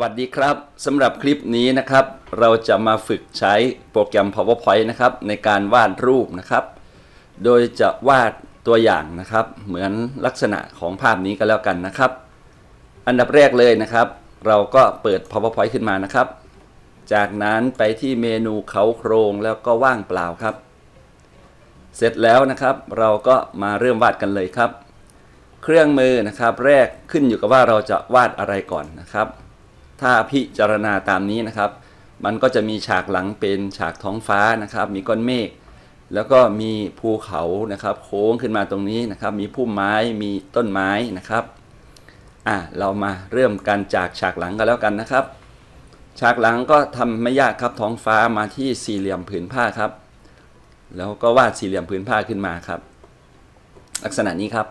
วัสดีครับสำหรับคลิปนี้นะครับ เราจะมาฝึกใช้โปรแกรม PowerPoint นะครับ ในการวาดรูปนะครับ โดยจะวาดตัวอย่างนะครับ เหมือนลักษณะของภาพนี้ก็แล้วกันนะครับ อันดับแรกเลยนะครับ เราก็เปิด PowerPoint ขึ้นมานะครับ จากนั้นไปที่เมนูเขาโครงแล้วก็ว่างเปล่าครับ เสร็จแล้วนะครับ เราก็มาเริ่มวาดกันเลยครับ เครื่องมือนะครับ แรกขึ้นอยู่กับว่าเราจะวาดอะไรก่อนนะครับ ถ้าพิจารณาตามนี้นะครับ มันก็จะมีฉากหลังเป็นฉากท้องฟ้านะครับ มีก้อนเมฆแล้วก็มีภูเขานะครับโค้งขึ้นมาตรงนี้นะครับ มีพุ่มไม้มีต้นไม้นะครับอะเรามาเริ่มกันจากฉากหลังกันแล้วกันนะครับ ฉากหลังก็ทำไม่ยากครับท้องฟ้ามาที่สี่เหลี่ยมผืนผ้าครับ แล้วก็วาดสี่เหลี่ยมผืนผ้าขึ้นมาครับ ลักษณะนี้ครับ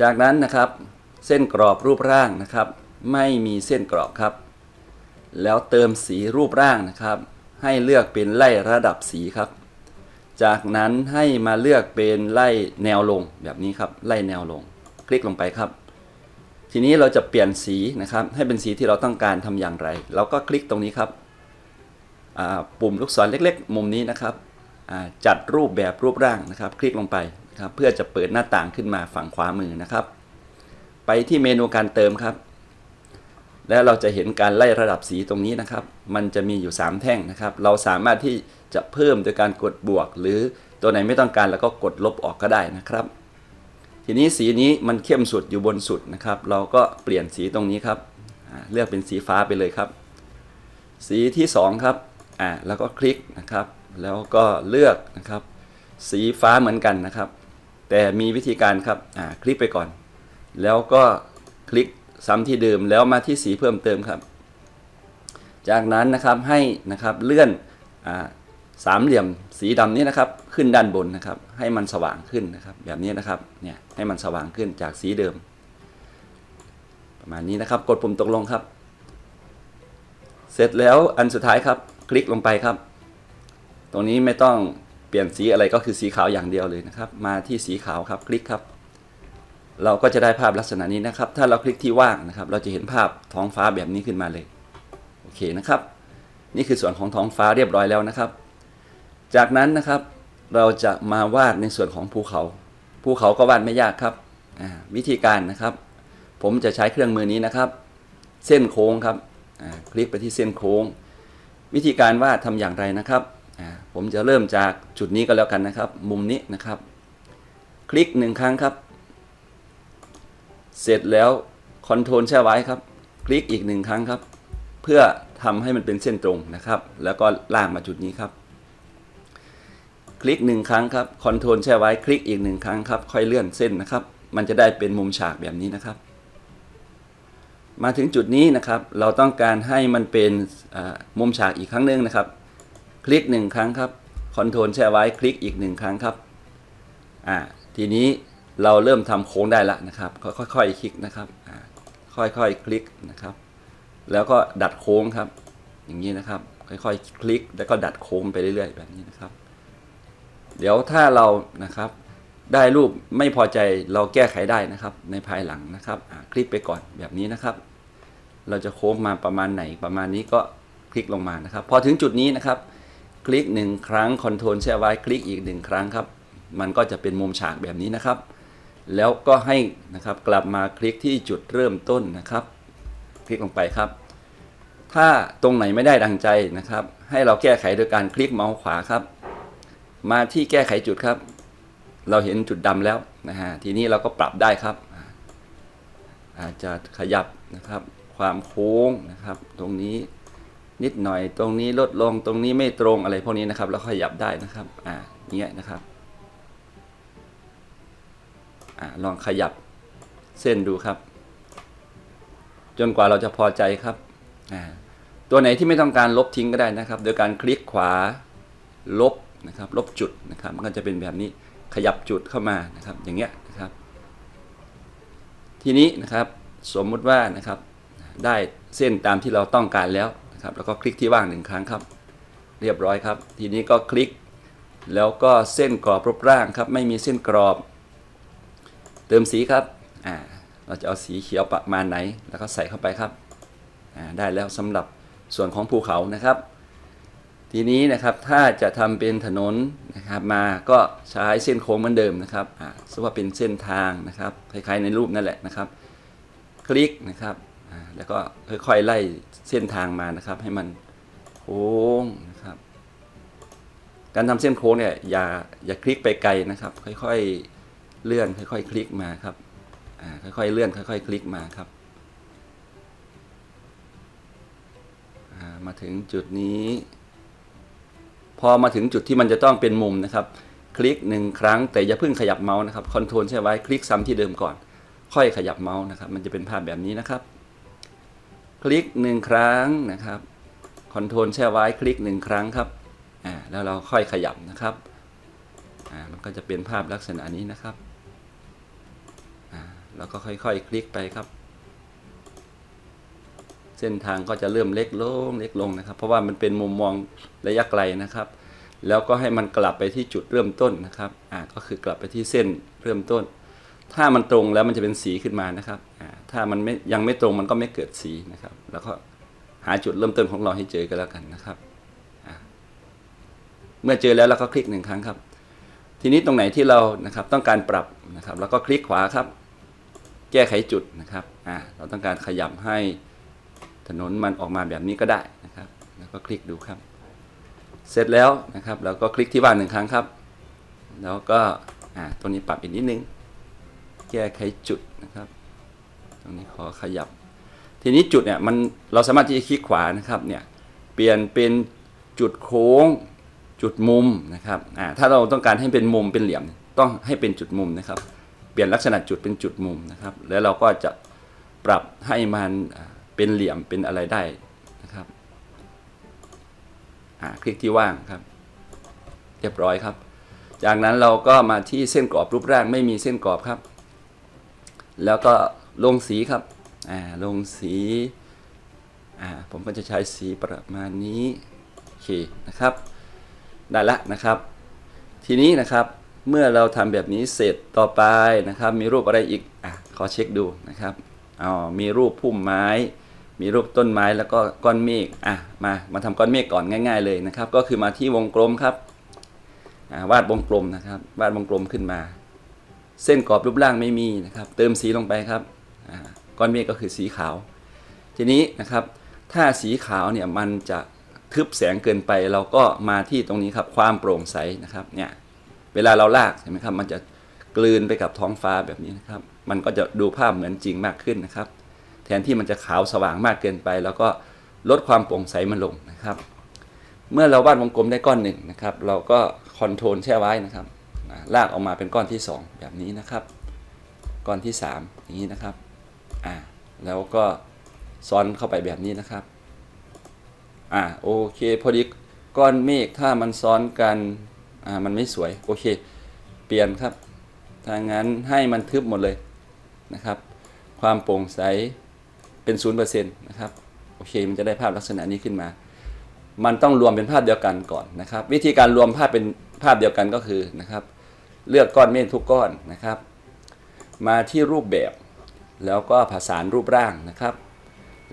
จากนั้นนะครับ เส้นกรอบรูปร่างนะครับ ไม่มีเส้นกรอบครับ แล้วเติมสีรูปร่างนะครับ ให้เลือกเป็นไล่ระดับสีครับ จากนั้นให้มาเลือกเป็นไล่แนวลงแบบนี้ครับ ไล่แนวลง คลิกลงไปครับ ทีนี้เราจะเปลี่ยนสีนะครับ ให้เป็นสีที่เราต้องการทำอย่างไร เราก็คลิกตรงนี้ครับปุ่มลูกศรเล็ก ๆ มุมนี้นะครับจัดรูปแบบรูปร่างนะครับ คลิกลงไปนะครับเพื่อจะเปิดหน้าต่างขึ้นมาฝั่งขวามือนะครับ ไปที่เมนูการเติมครับ แล้วเราจะเห็นการไล่ระดับสีตรงนี้นะครับ มันจะมีอยู่ 3 แท่งนะครับ เราสามารถที่จะเพิ่มโดยการกดบวก หรือตัวไหนไม่ต้องการแล้วก็กดลบออกก็ได้นะครับ ทีนี้สีนี้มันเข้มสุดอยู่บนสุดนะครับ เราก็เปลี่ยนสีตรงนี้ครับเลือกเป็นสีฟ้าไปเลยครับ สีที่2ครับอ่าแล้วก็คลิกนะครับ แล้วก็เลือกนะครับ สีฟ้าเหมือนกันนะครับ แต่มีวิธีการครับอ่าคลิกไปก่อน แล้วก็คลิก ซ้ำที่เดิมแล้วมาที่สีเพิ่มเติมครับ จากนั้นนะครับให้นะครับเลื่อนอสามเหลี่ยมสีดำนี้นะครับ ขึ้นด้านบนนะครับ ให้มันสว่างขึ้นนะครับ แบบนี้นะครับเนี่ยให้มันสว่างขึ้นจากสีเดิม ประมาณนี้นะครับ กดปุ่มตกลงครับ เสร็จแล้วอันสุดท้ายครับ คลิกลงไปครับ ตรงนี้ไม่ต้องเปลี่ยนสีอะไรก็คือสีขาวอย่างเดียวเลยนะครับ มาที่สีขาวครับคลิกครับ เราก็จะได้ภาพลักษณะนี้นะครับ ถ้าเราคลิกที่ว่างนะครับ เราจะเห็นภาพท้องฟ้าแบบนี้ขึ้นมาเลย โอเคนะครับ นี่คือส่วนของท้องฟ้าเรียบร้อยแล้วนะครับ จากนั้นนะครับ เราจะมาวาดในส่วนของภูเขา ภูเขาก็วาดไม่ยากครับ วิธีการนะครับ ผมจะใช้เครื่องมือนี้นะครับ เส้นโค้งครับคลิกไปที่เส้นโค้ง วิธีการวาดทำอย่างไรนะครับ ผมจะเริ่มจากจุดนี้ก็แล้วกันนะครับ มุมนี้นะครับ คลิกหนึ่งครั้งครับ เสร็จแล้วคอนโทรลแช่ไว้ครับ คลิกอีกหนึ่งครั้งครับ เพื่อทำให้มันเป็นเส้นตรงนะครับ แล้วก็ลากมาจุดนี้ครับ คลิกหนึ่งครั้งครับคอนโทรลแช่ไว้คลิกอีกหนึ่งครั้งครับ ค่อยเลื่อนเส้นนะครับ มันจะได้เป็นมุมฉากแบบนี้นะครับ มาถึงจุดนี้นะครับ เราต้องการให้มันเป็นมุมฉากอีกครั้งหนึ่งนะครับ คลิกหนึ่งครั้งครับคอนโทรลแช่ไว้คลิกอีกหนึ่งครั้งครับอ่าทีนี้ เราเริ่มทำโค้งได้แล้วนะครับ ค่อยๆคลิกนะครับค่อยๆคลิกนะครับ แล้วก็ดัดโค้งครับ อย่างนี้นะครับ ค่อยๆ คลิก แล้วก็ดัดโค้งไปเรื่อยๆ แบบนี้นะครับ เดี๋ยวถ้าเรานะครับ ได้รูปไม่พอใจเราแก้ไขได้นะครับ ในภายหลังนะครับคลิกไปก่อนแบบนี้นะครับ เราจะโค้งมาประมาณไหนประมาณนี้ก็คลิกลงมานะครับ พอถึงจุดนี้นะครับ คลิกหนึ่งครั้งคอนโทรลแช่ไว้คลิกอีกหนึ่งครั้งครับ มันก็จะเป็นมุมฉากแบบนี้นะครับ แล้วก็ให้นะครับกลับมาคลิกที่จุดเริ่มต้นนะครับ คลิกลงไปครับ ถ้าตรงไหนไม่ได้ดังใจนะครับ ให้เราแก้ไขโดยการคลิกเมาส์ขวาครับ มาที่แก้ไขจุดครับ เราเห็นจุดดำแล้วนะฮะทีนี้เราก็ปรับได้ครับ อาจจะขยับนะครับ ความโค้งนะครับ ตรงนี้นิดหน่อยตรงนี้ลดลงตรงนี้ไม่ตรงอะไรพวกนี้นะครับเราขยับได้นะครับอ่าเนี้ยนะครับ อลองขยับเส้นดูครับ จนกว่าเราจะพอใจครับตัวไหนที่ไม่ต้องการลบทิ้งก็ได้นะครับ โดยการคลิกขวาลบนะครับ ลบจุดนะครับ มันก็จะเป็นแบบนี้ขยับจุดเข้ามานะครับ อย่างเงี้ยนะครับ ทีนี้นะครับสมมุติว่านะครับได้เส้นตามที่เราต้องการแล้วนะครับ แล้วก็คลิกที่ว่างหนึ่งครั้งครับ เรียบร้อยครับ ทีนี้ก็คลิก แล้วก็เส้นกรอบรูปร่างครับ ไม่มีเส้นกรอบ เติมสีครับอ่าเราจะเอาสีเขียวประมาณไหน แล้วก็ใส่เข้าไปครับอ่าได้แล้วสำหรับส่วนของภูเขานะครับ ทีนี้นะครับถ้าจะทำเป็นถนนนะครับมาก็ใช้เส้นโค้งเหมือนเดิมนะครับอ่าสมมติว่าเป็นเส้นทางนะครับคล้ายๆในรูปนั่นแหละนะครับ คลิกนะครับอ่าแล้วก็ค่อยๆไล่เส้นทางมานะครับ ให้มันโค้งนะครับการทำเส้นโค้งเนี่ยอย่าอย่าคลิกไปไกลนะครับ ค่อยๆ เลื่อนค่อยๆ คลิกมาครับอ่าค่อยๆเลื่อนค่อยๆ คลิกมาครับอ่ามาถึงจุดนี้ พอมาถึงจุดที่มันจะต้องเป็นมุมนะครับ คลิกหนึ่งครั้งแต่อย่าเพิ่งขยับเมาส์นะครับคอนโทรลใช้ไว้คลิกซ้ำที่เดิมก่อน ค่อยขยับเมาส์นะครับ มันจะเป็นภาพแบบนี้นะครับ คลิกหนึ่งครั้งนะครับคอนโทรลแช่ไว้คลิกหนึ่งครั้งครับอ่าแล้วเราค่อยขยับนะครับอ่ามันก็จะเป็นภาพลักษณะนี้นะครับ แล้วก็ค่อยๆคลิกไปครับ เส้นทางก็จะเริ่มเล็กลงเล็กลงนะครับ เพราะว่ามันเป็นมุมมองระยะไกลนะครับ แล้วก็ให้มันกลับไปที่จุดเริ่มต้นนะครับอ่าก็คือกลับไปที่เส้นเริ่มต้น ถ้ามันตรงแล้วมันจะเป็นสีขึ้นมานะครับอ่าถ้ามันไม่ยังไม่ตรงมันก็ไม่เกิดสีนะครับ แล้วก็หาจุดเริ่มต้นของเราให้เจอกันแล้วกันนะครับอ่าเมื่อเจอแล้วเราก็คลิกหนึ่งครั้งครับ ทีนี้ตรงไหนที่เรานะครับต้องการปรับนะครับ แล้วก็คลิกขวาครับ แก้ไขจุดนะครับอ่าเราต้องการขยับให้ถนนมันออกมาแบบนี้ก็ได้นะครับ แล้วก็คลิกดูครับ เสร็จแล้วนะครับแล้วก็คลิกที่ว่างหนึ่งครั้งครับ แล้วก็อ่าตรงนี้ปรับอีกนิดนึง แก้ไขจุดนะครับ ตรงนี้ขอขยับ ทีนี้จุดเนี่ยมันเราสามารถที่จะคลิกขวานะครับเนี่ยเปลี่ยนเป็นจุดโค้งจุดมุมนะครับอ่าถ้าเราต้องการให้เป็นมุมเป็นเหลี่ยม ต้องให้เป็นจุดมุมนะครับ ปลี่ยนลักษณะจุดเป็นจุดมุมนะครับ แล้วเราก็จะปรับให้มันเป็นเหลี่ยมเป็นอะไรได้นะครับอ่าคลิกที่ว่างครับ เรียบร้อยครับ จากนั้นเราก็มาที่เส้นกรอบรูปร่างไม่มีเส้นกรอบครับ แล้วก็ลงสีครับอ่าลงสีอ่าผมก็จะใช้สีประมาณนี้โอเคนะครับ ได้ละนะครับ ทีนี้นะครับ เมื่อเราทำแบบนี้เสร็จต่อไปนะครับ มีรูปอะไรอีกอะขอเช็คดูนะครับอ๋อมีรูปพุ่มไม้ มีรูปต้นไม้แล้วก็ก้อนเมฆอะมามาทำก้อนเมฆก่อนง่าย ๆ เลยนะครับ ก็คือมาที่วงกลมครับอ่าวาดวงกลมนะครับ วาดวงกลมขึ้นมา เส้นกรอบรูปร่างไม่มีนะครับ เติมสีลงไปครับอ่าก้อนเมฆก็คือสีขาว ทีนี้นะครับ ถ้าสีขาวเนี่ยมันจะทึบแสงเกินไปเราก็มาที่ตรงนี้ครับ ความโปร่งใสนะครับเนี่ย เวลาเราลากใช่ไหมครับ มันจะกลืนไปกับท้องฟ้าแบบนี้นะครับ มันก็จะดูภาพเหมือนจริงมากขึ้นนะครับ แทนที่มันจะขาวสว่างมากเกินไป แล้วก็ลดความโปร่งใสมันลงนะครับ เมื่อเราวาดวงกลมได้ก้อนหนึ่งนะครับ เราก็คอนโทรลแช่ไว้นะครับลากออกมาเป็นก้อนที่ 2 แบบนี้นะครับ ก้อนที่ 3 อย่างนี้นะครับอ่าแล้วก็ซ้อนเข้าไปแบบนี้นะครับอ่าโอเค พอดีก้อนเมฆถ้ามันซ้อนกัน อ่ามันไม่สวยโอเค เปลี่ยนครับถ้างั้นให้มันทึบหมดเลยนะครับ ความโปร่งใสเป็น0%นะครับโอเคมันจะได้ภาพลักษณะนี้ขึ้นมา มันต้องรวมเป็นภาพเดียวกันก่อนนะครับ วิธีการรวมภาพเป็นภาพเดียวกันก็คือนะครับ เลือกก้อนเมฆทุกก้อนนะครับ มาที่รูปแบบแล้วก็ผสานรูปร่างนะครับ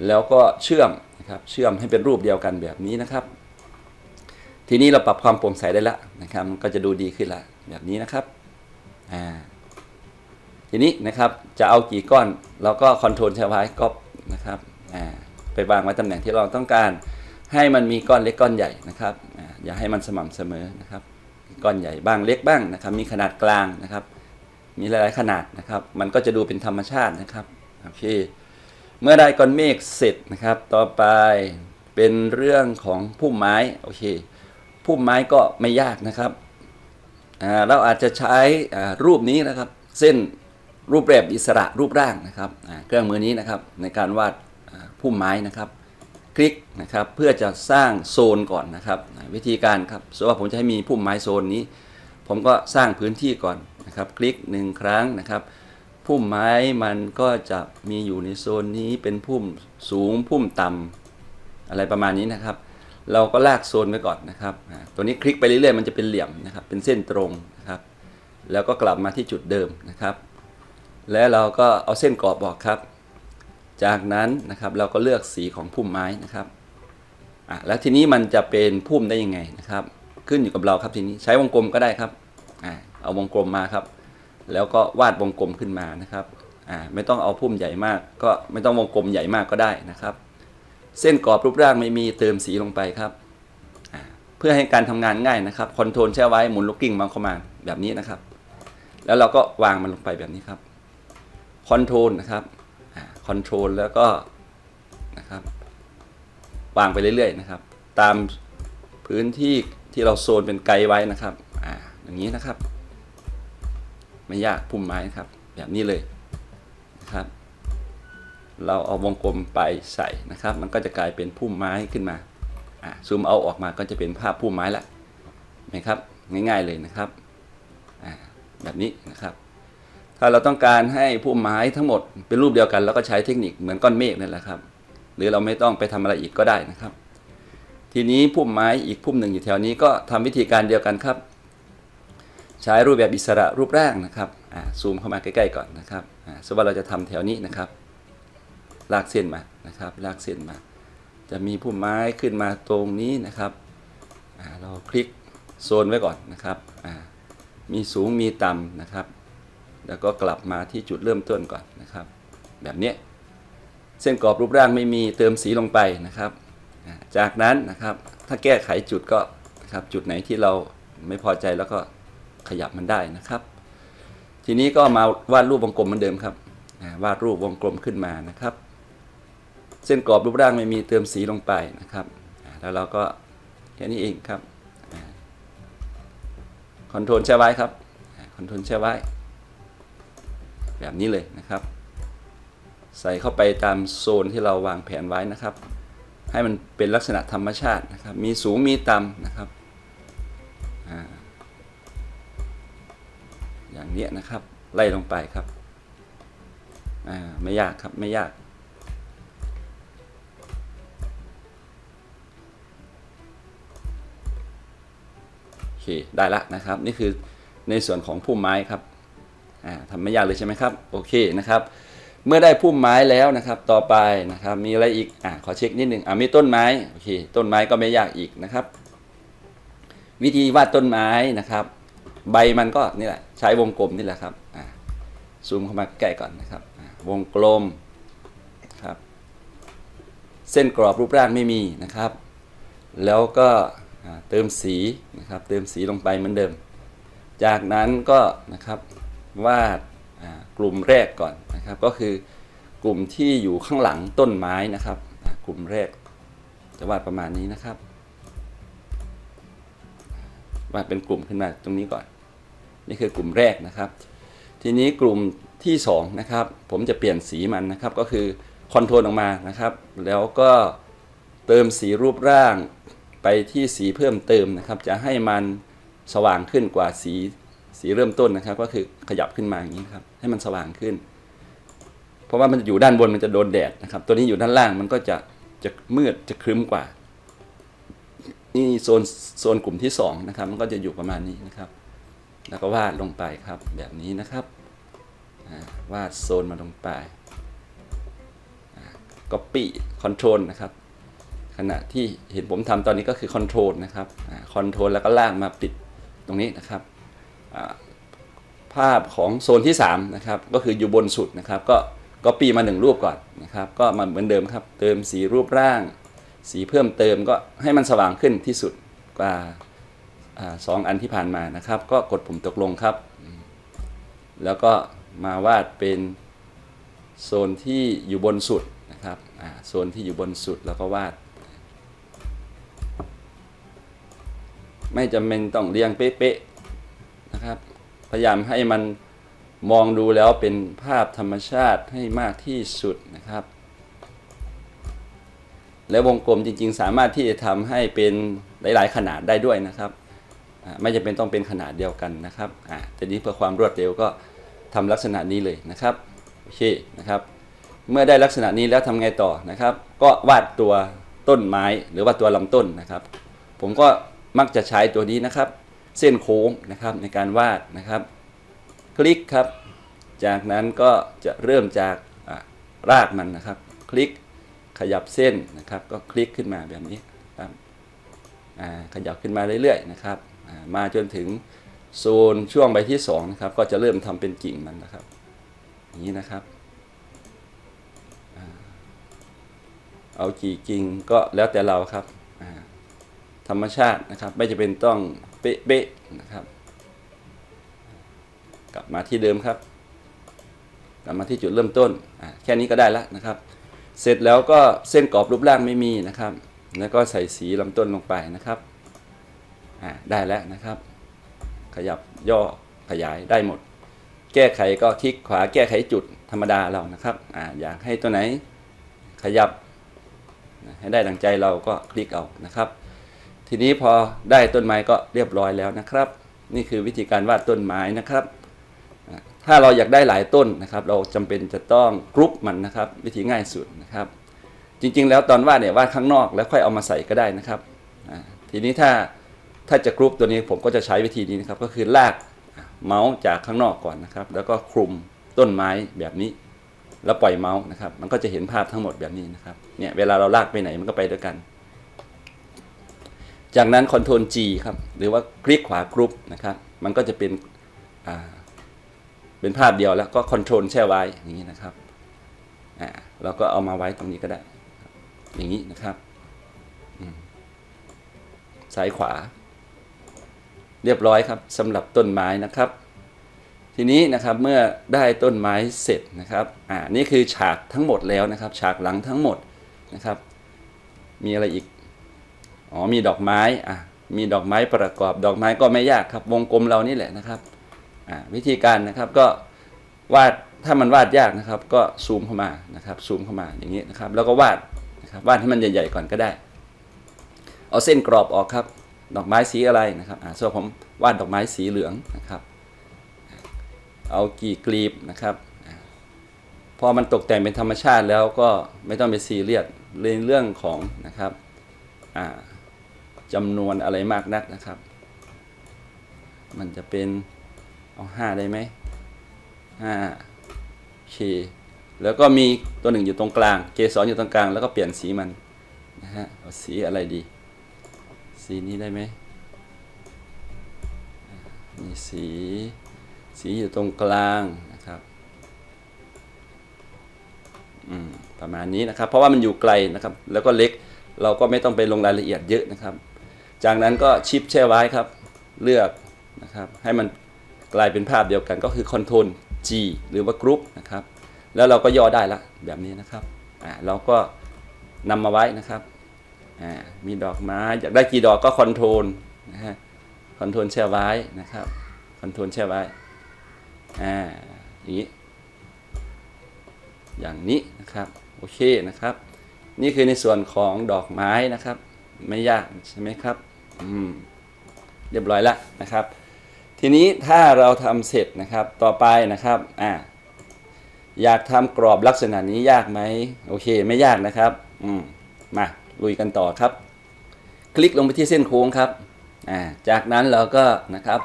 แล้วก็เชื่อมนะครับเชื่อมให้เป็นรูปเดียวกันแบบนี้นะครับ ทีนี้เราปรับความโปร่งใสได้แล้วนะครับมันก็จะดูดีขึ้นละแบบนี้นะครับอ่าทีนี้นะครับจะเอากี่ก้อนเราก็คอนโทรลใช้ไว้ก็นะครับอ่าไปวางไว้ตำแหน่งที่เราต้องการ ให้มันมีก้อนเล็กก้อนใหญ่นะครับอ่าอย่าให้มันสม่ำเสมอนะครับ ก้อนใหญ่บ้างเล็กบ้างนะครับ มีขนาดกลางนะครับ มีหลายๆขนาดนะครับ มันก็จะดูเป็นธรรมชาตินะครับโอเคเมื่อได้ก้อนเมฆเสร็จนะครับ ต่อไปเป็นเรื่องของพุ่มไม้โอเค พุ่มไม้ก็ไม่ยากนะครับเราอาจจะใช้รูปนี้นะครับ เส้นรูปแบบอิสระรูปร่างนะครับเครื่องมือนี้นะครับในการวาดพุ่มไม้นะครับ คลิกนะครับเพื่อจะสร้างโซนก่อนนะครับ วิธีการครับสมมติว่าผมจะให้มีพุ่มไม้โซนนี้ ผมก็สร้างพื้นที่ก่อนนะครับ คลิกหนึ่งครั้งนะครับพุ่มไม้มันก็จะมีอยู่ในโซนนี้เป็นพุ่มสูงพุ่มต่ำอะไรประมาณนี้นะครับ เราก็ลากโซนไว้ก่อนนะครับตัวนี้คลิกไปเรื่อยๆมันจะเป็นเหลี่ยมนะครับเป็นเส้นตรงนะครับ แล้วก็กลับมาที่จุดเดิมนะครับ แล้วเราก็เอาเส้นกรอบบอกครับ จากนั้นนะครับเราก็เลือกสีของพุ่มไม้นะครับอะแล้วทีนี้มันจะเป็นพุ่มได้ยังไงนะครับ ขึ้นอยู่กับเราครับทีนี้ใช้วงกลมก็ได้ครับอ่าเอาวงกลมมาครับ แล้วก็วาดวงกลมขึ้นมานะครับอ่าไม่ต้องเอาพุ่มใหญ่มาก ก็ไม่ต้องวงกลมใหญ่มากก็ได้นะครับ เส้นกรอบรูปร่างไม่มีเติมสีลงไปครับ เพื่อให้การทำงานง่ายนะครับคอนโทรลแช่ไว้หมุนลูกกิ้งมาเข้ามาแบบนี้นะครับ แล้วเราก็วางมันลงไปแบบนี้ครับคอนโทรลนะครับคอนโทรลแล้วก็นะครับ วางไปเรื่อยๆนะครับ ตามพื้นที่ที่เราโซนเป็นไกด์ไว้นะครับ อ่า อย่างนี้นะครับ ไม่ยากพุ่มไม้ครับ แบบนี้เลย เราเอาวงกลมไปใส่นะครับ มันก็จะกลายเป็นพุ่มไม้ขึ้นมาซูมเอาออกมาก็จะเป็นภาพพุ่มไม้ละนะครับ ง่ายๆเลยนะครับแบบนี้นะครับ ถ้าเราต้องการให้พุ่มไม้ทั้งหมดเป็นรูปเดียวกันแล้วก็ใช้เทคนิคเหมือนก้อนเมฆนั่นแหละครับ หรือเราไม่ต้องไปทำอะไรอีกก็ได้นะครับ ทีนี้พุ่มไม้อีกพุ่มหนึ่งอยู่แถวนี้ก็ทำวิธีการเดียวกันครับ ใช้รูปแบบอิสระรูปร่างนะครับซูมเข้ามาใกล้ๆก่อนนะครับสมมติว่าเราจะทำแถวนี้นะครับ ลากเส้นมานะครับ ลากเส้นมา จะมีพุ่มไม้ขึ้นมาตรงนี้นะครับเราคลิกโซนไว้ก่อนนะครับมีสูงมีต่ำนะครับ แล้วก็กลับมาที่จุดเริ่มต้นก่อนนะครับ แบบนี้เส้นกรอบรูปร่างไม่มีเติมสีลงไปนะครับ จากนั้นนะครับถ้าแก้ไขจุดก็นะครับจุดไหนที่เราไม่พอใจแล้วก็ขยับมันได้นะครับ ทีนี้ก็มาวาดรูปวงกลมเหมือนเดิมครับวาดรูปวงกลมขึ้นมานะครับ เส้นกรอบรูปร่างไม่มีเติมสีลงไปนะครับแล้วเราก็แค่นี้เองครับคอนโทรลแช่ไว้ครับคอนโทรลแช่ไว้ แบบนี้เลยนะครับ ใส่เข้าไปตามโซนที่เราวางแผนไว้นะครับ ให้มันเป็นลักษณะธรรมชาตินะครับ มีสูงมีต่ำนะครับอย่างนี้นะครับ ไล่ลงไปครับไม่ยากครับไม่ยาก เคได้ละนะครับ นี่คือในส่วนของพุ่มไม้ครับทำไม่ยากเลยใช่ไหมครับโอเคนะครับ เมื่อได้พุ่มไม้แล้วนะครับ ต่อไปนะครับมีอะไรอีกอ่าขอเช็คนิดหนึ่งอ่ามีต้นไม้โอเคต้นไม้ก็ไม่ยากอีกนะครับ วิธีวาดต้นไม้นะครับ ใบมันก็นี่แหละใช้วงกลมนี่แหละครับอ่าซูมเข้ามาใกล้ก่อนนะครับวงกลมครับ เส้นกรอบรูปร่างไม่มีนะครับ แล้วก็ เติมสีนะครับเติมสีลงไปเหมือนเดิม จากนั้นก็นะครับวาดกลุ่มแรกก่อนนะครับ ก็คือกลุ่มที่อยู่ข้างหลังต้นไม้นะครับ กลุ่มแรกจะวาดประมาณนี้นะครับวาดเป็นกลุ่มขึ้นมาตรงนี้ก่อน นี่คือกลุ่มแรกนะครับ ทีนี้กลุ่มที่สองนะครับผมจะเปลี่ยนสีมันนะครับก็คือคอนโทรลออกมานะครับ แล้วก็เติมสีรูปร่าง ไปที่สีเพิ่มเติมนะครับ จะให้มันสว่างขึ้นกว่าสีสีเริ่มต้นนะครับ ก็คือขยับขึ้นมาอย่างนี้ครับให้มันสว่างขึ้น เพราะว่ามันจะอยู่ด้านบนมันจะโดนแดดนะครับ ตัวนี้อยู่ด้านล่างมันก็จะจะมืดจะครึ้มกว่า นี่โซนโซนกลุ่มที่สองนะครับ มันก็จะอยู่ประมาณนี้นะครับ แล้วก็วาดลงไปครับแบบนี้นะครับวาดโซนมาลงไปก็ปี้คอนโทรลนะครับ ขณะที่เห็นผมทำตอนนี้ก็คือคอนโทรลนะครับคอนโทรลแล้วก็ลากมาปิดตรงนี้นะครับภาพของโซนที่3นะครับก็คืออยู่บนสุดนะครับ ก็ก็ปีมาหนึ่งรูปก่อนนะครับ ก็มาเหมือนเดิมครับ เติมสีรูปร่าง สีเพิ่มเติมก็ให้มันสว่างขึ้นที่สุดกว่าสองอันที่ผ่านมานะครับ ก็กดปุ่มตกลงครับ แล้วก็มาวาดเป็นโซนที่อยู่บนสุดนะครับโซนที่อยู่บนสุดแล้วก็วาด ไม่จำเป็นต้องเรียงเป๊ะๆนะครับ พยายามให้มันมองดูแล้วเป็นภาพธรรมชาติให้มากที่สุดนะครับ แล้ววงกลมจริงๆ สามารถที่จะทำให้เป็นหลายๆ ขนาดได้ด้วยนะครับ ไม่จำเป็นต้องเป็นขนาดเดียวกันนะครับอ่าแต่นี้เพื่อความรวดเร็วก็ทำลักษณะนี้เลยนะครับโอเคนะครับ เมื่อได้ลักษณะนี้แล้วทำไงต่อนะครับ ก็วาดตัวต้นไม้หรือว่าตัวลำต้นนะครับ ผมก็ มักจะใช้ตัวนี้นะครับ เส้นโค้งนะครับในการวาดนะครับ คลิกครับ จากนั้นก็จะเริ่มจากรากมันนะครับ คลิกขยับเส้นนะครับ ก็คลิกขึ้นมาแบบนี้ครับขยับขึ้นมาเรื่อยๆนะครับมาจนถึงโซนช่วงใบที่สองนะครับก็จะเริ่มทำเป็นกิ่งมันนะครับอย่างนี้นะครับเอากี่กิ่งก็แล้วแต่เราครับ ธรรมชาตินะครับ ไม่จะเป็นต้องเป๊ะๆนะครับ กลับมาที่เดิมครับ กลับมาที่จุดเริ่มต้น แค่นี้ก็ได้แล้วนะครับ เสร็จแล้วก็เส้นกรอบรูปร่างไม่มีนะครับ แล้วก็ใส่สีลำต้นลงไปนะครับได้แล้วนะครับ ขยับย่อขยายได้หมด แก้ไขก็คลิกขวาแก้ไขจุดธรรมดาเรานะครับออยากให้ตัวไหนขยับให้ได้ดังใจเราก็คลิกเอานะครับ ทีนี้พอได้ต้นไม้ก็เรียบร้อยแล้วนะครับ นี่คือวิธีการวาดต้นไม้นะครับ ถ้าเราอยากได้หลายต้นนะครับ เราจำเป็นจะต้องกรุ๊ปมันนะครับ วิธีง่ายสุดนะครับ จริงๆ แล้วตอนวาดเนี่ยวาดข้างนอกแล้วค่อยเอามาใส่ก็ได้นะครับทีนี้ถ้าถ้าจะกรุ๊ปตัวนี้ผมก็จะใช้วิธีนี้นะครับ ก็คือลากเมาส์จากข้างนอกก่อนนะครับ แล้วก็คลุมต้นไม้แบบนี้ แล้วปล่อยเมาส์นะครับ มันก็จะเห็นภาพทั้งหมดแบบนี้นะครับเนี่ยเวลาเราลากไปไหนมันก็ไปด้วยกัน จากนั้น Ctrl G ครับ หรือว่าคลิกขวากรุ๊ปนะครับ มันก็จะเป็นเป็นภาพเดียวแล้วก็ Ctrl แช่ไว้อย่างนี้นะครับอ่าเราก็เอามาไว้ตรงนี้ก็ได้ อย่างนี้นะครับซ้ายขวา เรียบร้อยครับสำหรับต้นไม้นะครับ ทีนี้นะครับเมื่อได้ต้นไม้เสร็จนะครับอ่านี่คือฉากทั้งหมดแล้วนะครับ ฉากหลังทั้งหมดนะครับ มีอะไรอีก อ๋อมีดอกไม้อะมีดอกไม้ประกอบ ดอกไม้ก็ไม่ยากครับ วงกลมเรานี่แหละนะครับอ่าวิธีการนะครับก็วาดถ้ามันวาดยากนะครับ ก็ซูมเข้ามานะครับซูมเข้ามาอย่างนี้นะครับ แล้วก็วาดนะครับวาดให้มันใหญ่ๆก่อนก็ได้ เอาเส้นกรอบออกครับ ดอกไม้สีอะไรนะครับอ่าส่วนผมวาดดอกไม้สีเหลืองนะครับ เอากี่กลีบนะครับอ่าพอมันตกแต่งเป็นธรรมชาติแล้วก็ไม่ต้องไปซีเรียสในเรื่องของนะครับอ่า จำนวนอะไรมากนักนะครับ มันจะเป็นเอาห้าได้ไหมห้าโอเคแล้วก็มีตัวหนึ่งอยู่ตรงกลาง เกสรอยู่ตรงกลาง แล้วก็เปลี่ยนสีมันนะฮะเอาสีอะไรดี สีนี้ได้ไหมมีสีสีอยู่ตรงกลางนะครับประมาณนี้นะครับ เพราะว่ามันอยู่ไกลนะครับ แล้วก็เล็กเราก็ไม่ต้องไปลงรายละเอียดเยอะนะครับ จากนั้นก็ชิปแช่ไว้ครับ เลือกนะครับให้มันกลายเป็นภาพเดียวกันก็คือ Ctrl G หรือว่ากรุ๊ปนะครับ แล้วเราก็ย่อได้ละแบบนี้นะครับอ่าเราก็นำมาไว้นะครับอ่ามีดอกไม้อยากได้กี่ดอกก็คอนโทรลนะฮะคอนโทรลแช่ไว้นะครับคอนโทรลแช่ไว้อ่าอย่างนี้ อย่างนี้นะครับโอเคนะครับ นี่คือในส่วนของดอกไม้นะครับ ไม่ยากใช่ไหมครับ เรียบร้อยแล้วนะครับ ทีนี้ถ้าเราทำเสร็จนะครับต่อไปนะครับอ่าอยากทำกรอบลักษณะนี้ยากไหมโอเคไม่ยากนะครับอืมมาลุยกันต่อครับ คลิกลงไปที่เส้นโค้งครับอ่าจากนั้นเราก็นะครับ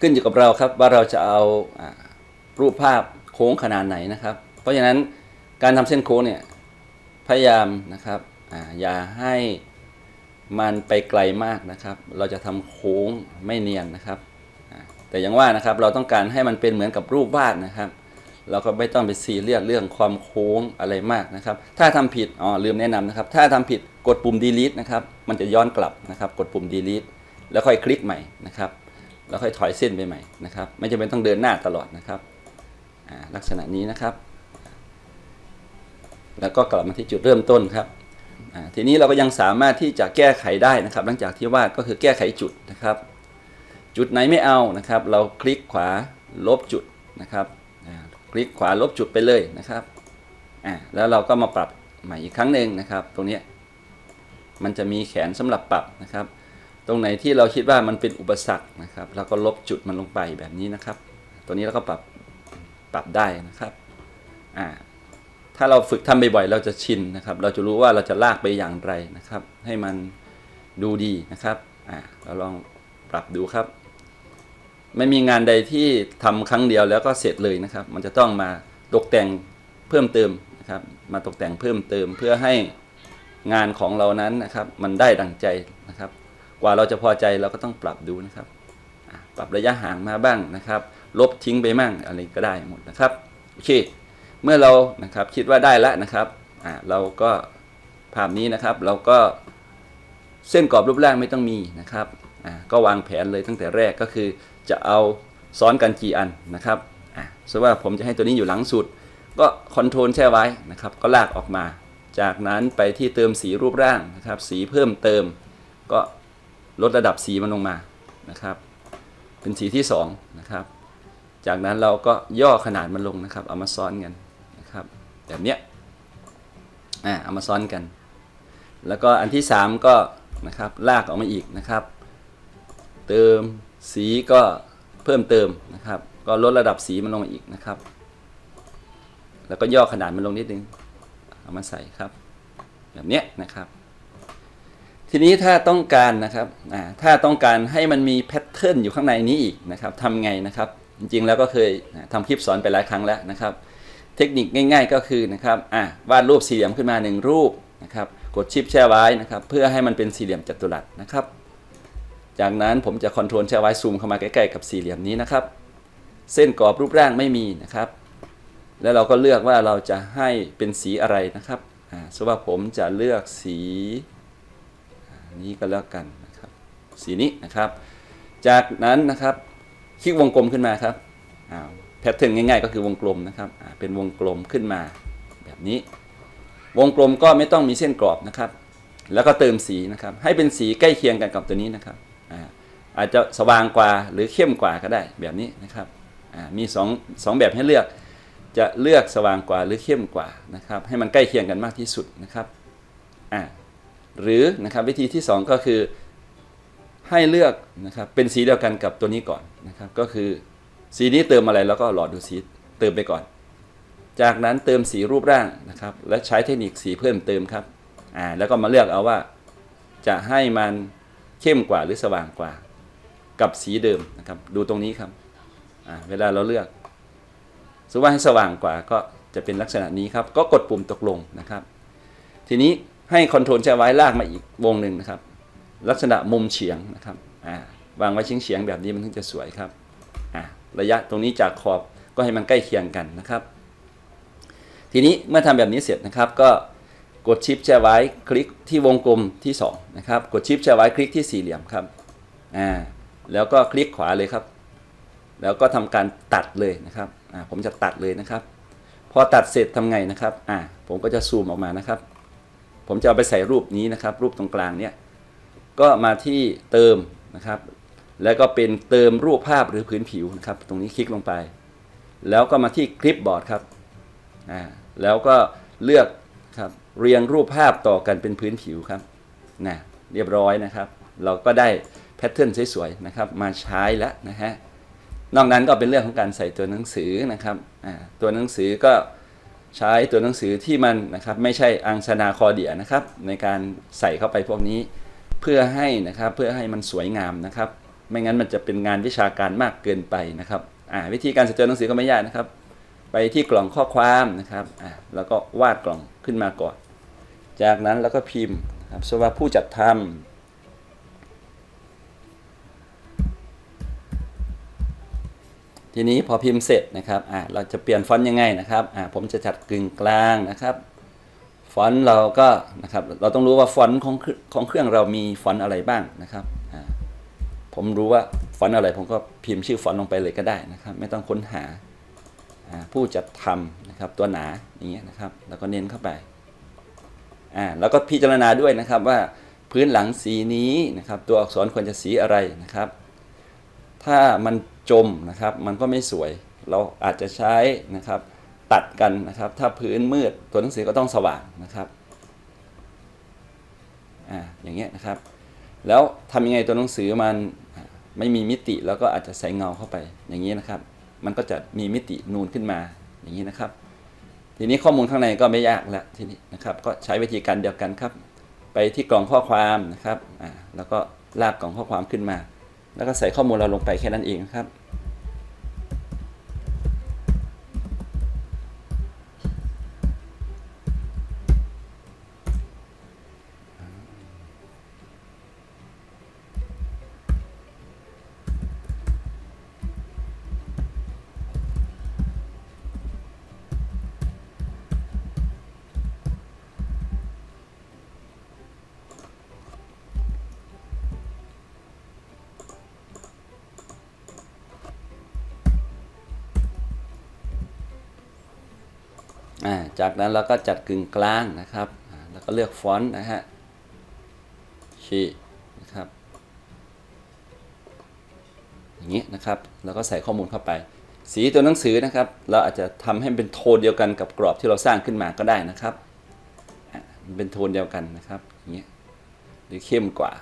ขึ้นอยู่กับเราครับว่าเราจะเอาอ่ารูปภาพโค้งขนาดไหนนะครับ เพราะฉะนั้นการทำเส้นโค้งเนี่ยพยายามนะครับอ่าอย่าให้ มันไปไกลมากนะครับ เราจะทำโค้งไม่เนียนนะครับ แต่ย่างว่านะครับเราต้องการให้มันเป็นเหมือนกับรูปวาดนะครับ เราก็ไม่ต้องไปซีเรียสเรื่องความโค้งอะไรมากนะครับ ถ้าทำผิดอ๋อลืมแนะนำนะครับ ถ้าทำผิดกดปุ่ม delete นะครับ มันจะย้อนกลับนะครับ กดปุ่ม delete แล้วค่อยคลิกใหม่นะครับ แล้วค่อยถอยเส้นไปใหม่นะครับ ไม่จำเป็นต้องเดินหน้าตลอดนะครับลักษณะนี้นะครับ แล้วก็กลับมาที่จุดเริ่มต้นครับ ทีนี้เราก็ยังสามารถที่จะแก้ไขได้นะครับ หลังจากที่วาดก็คือแก้ไขจุดนะครับ จุดไหนไม่เอานะครับ เราคลิกขวาลบจุดนะครับคลิกขวาลบจุดไปเลยนะครับแล้วเราก็มาปรับใหม่อีกครั้งหนึ่งนะครับ ตรงนี้มันจะมีแขนสำหรับปรับนะครับ ตรงไหนที่เราคิดว่ามันเป็นอุปสรรคนะครับเราก็ลบจุดมันลงไปแบบนี้นะครับ ตัวนี้เราก็ปรับปรับได้นะครับอ่า ถ้าเราฝึกทำบ่อยๆเราจะชินนะครับ เราจะรู้ว่าเราจะลากไปอย่างไรนะครับ ให้มันดูดีนะครับอ่าเราลองปรับดูครับ ไม่มีงานใดที่ทำครั้งเดียวแล้วก็เสร็จเลยนะครับ มันจะต้องมาตกแต่งเพิ่มเติมนะครับ มาตกแต่งเพิ่มเติมเพื่อให้งานของเรานั้นนะครับ มันได้ดังใจนะครับ กว่าเราจะพอใจเราก็ต้องปรับดูนะครับ ปรับระยะห่างมาบ้างนะครับ ลบทิ้งไปมั่งอะไรก็ได้หมดนะครับโอเค เมื่อเรานะครับคิดว่าได้แล้วนะครับอ่าเราก็ภาพนี้นะครับ เราก็เส้นกรอบรูปร่างไม่ต้องมีนะครับอ่าก็วางแผนเลยตั้งแต่แรกก็คือ จะเอาซ้อนกันกี่อันนะครับอ่าสมมติว่าผมจะให้ตัวนี้อยู่หลังสุด ก็คอนโทรลแช่ไว้นะครับ ก็ลากออกมา จากนั้นไปที่เติมสีรูปร่างนะครับ สีเพิ่มเติม ก็ลดระดับสีมันลงมานะครับ เป็นสีที่สองนะครับจากนั้นเราก็ย่อขนาดมันลงนะครับ เอามาซ้อนกัน แบบเนี้ยอ่าเอามาซ้อนกัน แล้วก็อันที่สามก็นะครับลากออกมาอีกนะครับ เติมสีก็เพิ่มเติมนะครับ ก็ลดระดับสีมันลงมาอีกนะครับ แล้วก็ย่อขนาดมันลงนิดนึงเอามาใส่ครับ แบบเนี้ยนะครับ ทีนี้ถ้าต้องการนะครับอ่าถ้าต้องการให้มันมีแพทเทิร์นอยู่ข้างในนี้อีกนะครับทำไงนะครับ จริงๆแล้วก็เคยนะทำคลิปสอนไปหลายครั้งแล้วนะครับ เทคนิคง่าย ๆ ก็คือนะครับอ่าวาดรูปสี่เหลี่ยมขึ้นมาหนึ่งรูปนะครับ กดชิปแช่ไว้นะครับ เพื่อให้มันเป็นสี่เหลี่ยมจัตุรัสนะครับ จากนั้นผมจะคอนโทรลแช่ไว้ซูมเข้ามาใกล้ๆกับสี่เหลี่ยมนี้นะครับ เส้นกรอบรูปร่างไม่มีนะครับ แล้วเราก็เลือกว่าเราจะให้เป็นสีอะไรนะครับอ่าสมมติว่าผมจะเลือกสีนี้ก็แล้วกันนะครับ สีนี้นะครับ จากนั้นนะครับ คลิกวงกลมขึ้นมาครับอ้าว แพทเทิร์นง่ายๆ ก็คือวงกลมนะครับเป็นวงกลมขึ้นมาแบบนี้ วงกลมก็ไม่ต้องมีเส้นกรอบนะครับ แล้วก็เติมสีนะครับ ให้เป็นสีใกล้เคียงกันกับตัวนี้นะครับอ่าอาจจะสว่างกว่าหรือเข้มกว่าก็ได้แบบนี้นะครับอ่ามีสองสองแบบให้เลือกจะเลือกสว่างกว่าหรือเข้มกว่านะครับ ให้มันใกล้เคียงกันมากที่สุดนะครับอ่าหรือนะครับวิธีที่ 2 ก็คือให้เลือกนะครับเป็นสีเดียวกันกับตัวนี้ก่อนนะครับ ก็คือ สีนี้เติมอะไรแล้วก็หลอดดูสีเติมไปก่อน จากนั้นเติมสีรูปร่างนะครับ และใช้เทคนิคสีเพิ่มเติมครับอ่าแล้วก็มาเลือกเอาว่า จะให้มันเข้มกว่าหรือสว่างกว่า กับสีเดิมนะครับ ดูตรงนี้ครับอ่าเวลาเราเลือกสมมติว่าให้สว่างกว่าก็จะเป็นลักษณะนี้ครับ ก็กดปุ่มตกลงนะครับ ทีนี้ให้คอนโทรลใช้ไว้ลากมาอีกวงหนึ่งนะครับ ลักษณะมุมเฉียงนะครับอ่าวางไว้เฉียงเฉียงแบบนี้มันถึงจะสวยครับอ่า ระยะตรงนี้จากขอบก็ให้มันใกล้เคียงกันนะครับ ทีนี้เมื่อทำแบบนี้เสร็จนะครับ ก็กดชิปแช่ไว้คลิกที่วงกลมที่สองนะครับกดชิปแช่ไว้คลิกที่สี่เหลี่ยมครับอ่าแล้วก็คลิกขวาเลยครับ แล้วก็ทำการตัดเลยนะครับอ่าผมจะตัดเลยนะครับพอตัดเสร็จทำไงนะครับอ่าผมก็จะซูมออกมานะครับ ผมจะเอาไปใส่รูปนี้นะครับ รูปตรงกลางเนี่ยก็มาที่เติมนะครับ แล้วก็เป็นเติมรูปภาพหรือพื้นผิวนะครับ ตรงนี้คลิกลงไป แล้วก็มาที่คลิปบอร์ดครับอ่าแล้วก็เลือกครับเรียงรูปภาพต่อกันเป็นพื้นผิวครับนะเรียบร้อยนะครับ เราก็ได้แพทเทิร์นสวยๆนะครับ มาใช้แล้วนะฮะนอกนั้นก็เป็นเรื่องของการใส่ตัวหนังสือนะครับอ่าตัวหนังสือก็ใช้ตัวหนังสือที่มันนะครับไม่ใช่อังสนาคอเดียนะครับ ในการใส่เข้าไปพวกนี้เพื่อให้นะครับเพื่อให้มันสวยงามนะครับ ไม่งั้นมันจะเป็นงานวิชาการมากเกินไปนะครับวิธีการส่ตัวหนังสือก็ไม่ยากนะครับ ไปที่กล่องข้อความนะครับแล้วก็วาดกล่องขึ้นมาก่อน จากนั้นแล้วก็พิมพ์ครับสมมุติว่าผู้จัดทำทีนี้พอพิมพ์เสร็จนะครับอ่าเราจะเปลี่ยนฟอนต์ยังไงนะครับอ่าผมจะจัดกึ่งกลางนะครับ ฟอนต์เราก็นะครับ เราต้องรู้ว่าฟอนต์ของของเครื่องเรามีฟอนต์อะไรบ้างนะครับ ผมรู้ว่าฟอนต์อะไรผมก็พิมพ์ชื่อฟอนต์ลงไปเลยก็ได้นะครับ ไม่ต้องค้นหาผู้จัดทำนะครับตัวหนาอย่างเงี้ยนะครับ แล้วก็เน้นเข้าไปอ่าแล้วก็พิจารณาด้วยนะครับว่าพื้นหลังสีนี้นะครับ ตัวอักษรควรจะสีอะไรนะครับ ถ้ามันจมนะครับมันก็ไม่สวย เราอาจจะใช้นะครับ ตัดกันนะครับ ถ้าพื้นมืดตัวหนังสือก็ต้องสว่างนะครับอ่าอย่างเงี้ยนะครับ แล้วทำยังไงตัวหนังสือมัน ไม่มีมิติแล้วก็อาจจะใส่เงาเข้าไปอย่างนี้นะครับ มันก็จะมีมิตินูนขึ้นมาอย่างนี้นะครับ ทีนี้ข้อมูลข้างในก็ไม่ยากแล้วทีนี้นะครับ ก็ใช้วิธีการเดียวกันครับ ไปที่กล่องข้อความนะครับอ่าแล้วก็ลากกล่องข้อความขึ้นมา แล้วก็ใส่ข้อมูลเราลงไปแค่นั้นเองครับ จากนั้นเราก็จัดกึ่งกลางนะครับ แล้วก็เลือกฟอนต์นะฮะชีนะครับอย่างนี้นะครับ แล้วก็ใส่ข้อมูลเข้าไป สีตัวหนังสือนะครับ เราอาจจะทำให้เป็นโทนเดียวกันกับกรอบที่เราสร้างขึ้นมาก็ได้นะครับมันเป็นโทนเดียวกันนะครับอย่างเงี้ยหรือเข้มกว่า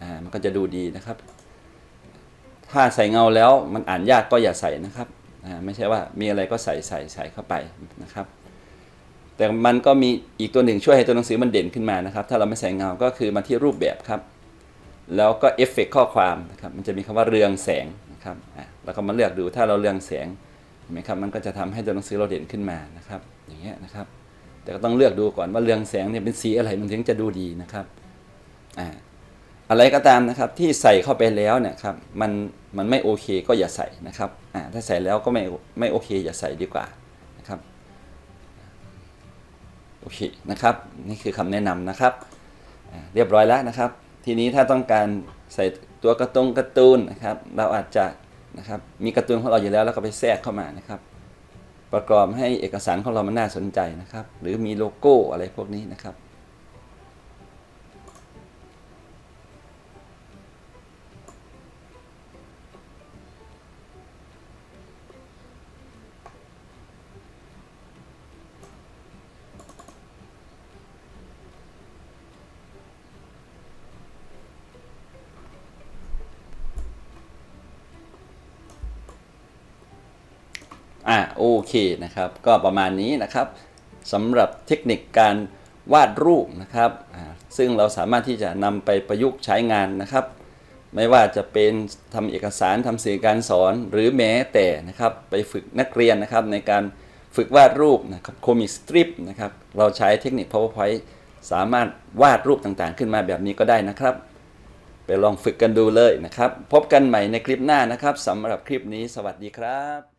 อ่ามันก็จะดูดีนะครับ ถ้าใส่เงาแล้วมันอ่านยากก็อย่าใส่นะครับอ่าไม่ใช่ว่ามีอะไรก็ใส่ใส่ใส่เข้าไปนะครับ แต่มันก็มีอีกตัวหนึ่งช่วยให้ตัวหนังสือมันเด่นขึ้นมานะครับ ถ้าเราไม่ใส่เงา ก็คือมาที่รูปแบบครับ แล้วก็เอฟเฟกข้อความนะครับ มันจะมีคำว่าเรืองแสงนะครับอะแล้วก็มาเลือกดู ถ้าเราเรืองแสงเห็นไหมครับ มันก็จะทำให้ตัวหนังสือเราเด่นขึ้นมานะครับ อย่างเงี้ยนะครับ แต่ก็ต้องเลือกดูก่อนว่าเรืองแสงเนี่ยเป็นสีอะไรมันถึงจะดูดีนะครับ อ่า อะไรก็ตามนะครับที่ใส่เข้าไปแล้วเนี่ยครับ มันมันไม่โอเคก็อย่าใส่นะครับ อ่า ถ้าใส่แล้วก็ไม่ไม่โอเค อย่าใส่ดีกว่า อเคนะครับ นี่คือคำแนะนำนะครับ เรียบร้อยแล้วนะครับ ทีนี้ถ้าต้องการใส่ตัวกระตูนการ์ตูนนะครับ เราอาจจะนะครับมีการ์ตูนของเราอยู่แล้วแล้วก็ไปแทรกเข้ามานะครับ ประกอบให้เอกสารของเรามันน่าสนใจนะครับ หรือมีโลโก้อะไรพวกนี้นะครับ อ่าโอเคนะครับ ก็ประมาณนี้นะครับสำหรับเทคนิคการวาดรูปนะครับซึ่งเราสามารถที่จะนำไปประยุกต์ใช้งานนะครับ ไม่ว่าจะเป็นทำเอกสารทำสื่อการสอนหรือแม้แต่นะครับไปฝึกนักเรียนนะครับในการฝึกวาดรูปนะครับโคมิสตริปนะครับเราใช้เทคนิค PowerPoint สามารถวาดรูปต่างๆ ขึ้นมาแบบนี้ก็ได้นะครับ ไปลองฝึกกันดูเลยนะครับ พบกันใหม่ในคลิปหน้านะครับสำหรับคลิปนี้สวัสดีครับ